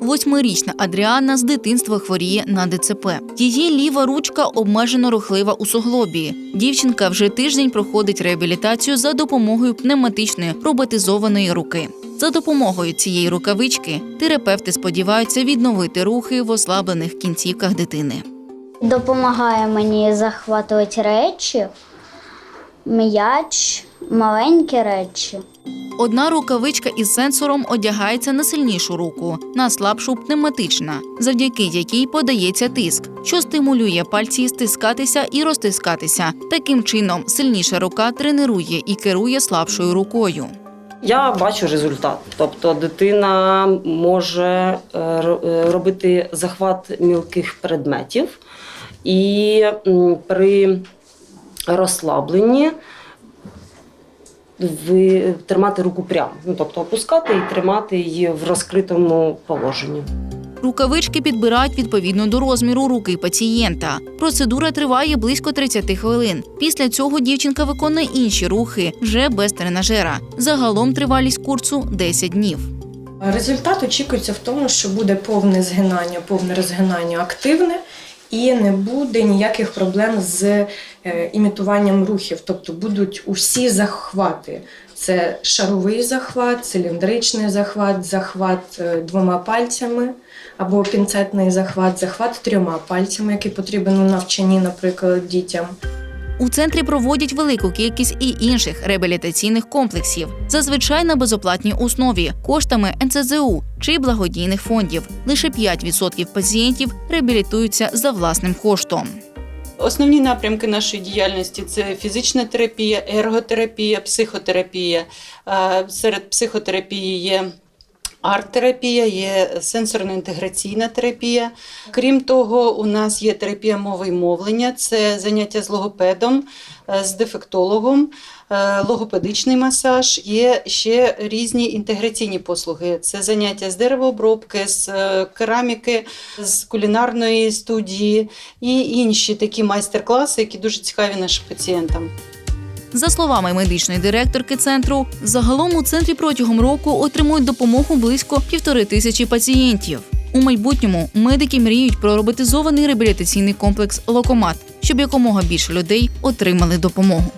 Восьмирічна Адріана з дитинства хворіє на ДЦП. Її ліва ручка обмежено рухлива у суглобі. Дівчинка вже тиждень проходить реабілітацію за допомогою пневматичної роботизованої руки. За допомогою цієї рукавички терапевти сподіваються відновити рухи в ослаблених кінцівках дитини. Допомагає мені захватувати речі, м'яч, маленькі речі. Одна рукавичка із сенсором одягається на сильнішу руку, на слабшу пневматична, завдяки якій подається тиск, що стимулює пальці стискатися і розтискатися. Таким чином, сильніша рука тренує і керує слабшою рукою. Я бачу результат. Тобто дитина може е, е, робити захват мілких предметів, і при розслабленні ви тримати руку прямо. Ну, тобто опускати і тримати її в розкритому положенні. Рукавички підбирають відповідно до розміру руки пацієнта. Процедура триває близько 30 хвилин. Після цього дівчинка виконує інші рухи вже без тренажера. Загалом тривалість курсу 10 днів. Результат очікується в тому, що буде повне згинання, повне розгинання активне, і не буде ніяких проблем з е, імітуванням рухів. Тобто будуть усі захвати. Це шаровий захват, циліндричний захват, захват е, двома пальцями або пінцетний захват, захват трьома пальцями, який потрібен у навчанні, наприклад, дітям. У центрі проводять велику кількість і інших реабілітаційних комплексів, зазвичай на безоплатній основі, коштами НЦЗУ чи благодійних фондів. Лише 5% пацієнтів реабілітуються за власним коштом. Основні напрямки нашої діяльності це фізична терапія, ерготерапія, психотерапія. Е, Серед психотерапії є арт-терапія, є сенсорно-інтеграційна терапія. Крім того, у нас є терапія мови і мовлення, це заняття з логопедом, е, з дефектологом, е, логопедичний масаж. Є ще різні інтеграційні послуги. Це заняття з деревообробки, з е, кераміки, з кулінарної студії і інші такі майстер-класи, які дуже цікаві нашим пацієнтам. За словами медичної директорки центру, загалом у центрі протягом року отримують допомогу близько півтори тисячі пацієнтів. У майбутньому медики мріють про роботизований реабілітаційний комплекс Локомат, щоб якомога більше людей отримали допомогу.